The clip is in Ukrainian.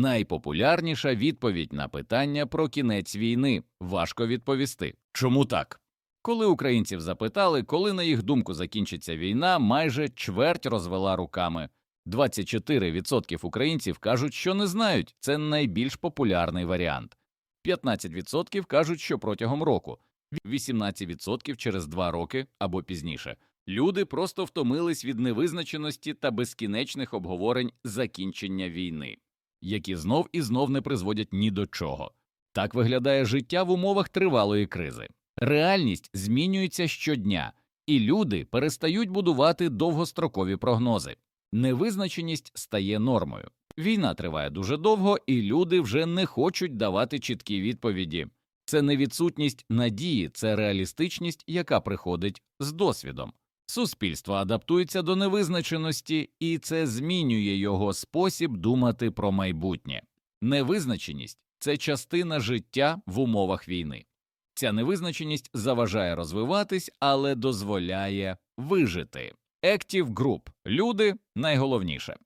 Найпопулярніша відповідь на питання про кінець війни важко відповісти. Чому так? Коли українців запитали, коли на їх думку закінчиться війна, майже чверть розвела руками. 24% українців кажуть, що не знають. Це найбільш популярний варіант. 15% кажуть, що протягом року, 18% через два роки або пізніше. Люди просто втомились від невизначеності та безкінечних обговорень закінчення війни, які знов і знов не призводять ні до чого. Так виглядає життя в умовах тривалої кризи. Реальність змінюється щодня, і люди перестають будувати довгострокові прогнози. Невизначеність стає нормою. Війна триває дуже довго, і люди вже не хочуть давати чіткі відповіді. Це не відсутність надії, це реалістичність, яка приходить з досвідом. Суспільство адаптується до невизначеності, і це змінює його спосіб думати про майбутнє. Невизначеність це частина життя в умовах війни. Ця невизначеність заважає розвиватись, але дозволяє вижити. Active Group – люди найголовніше.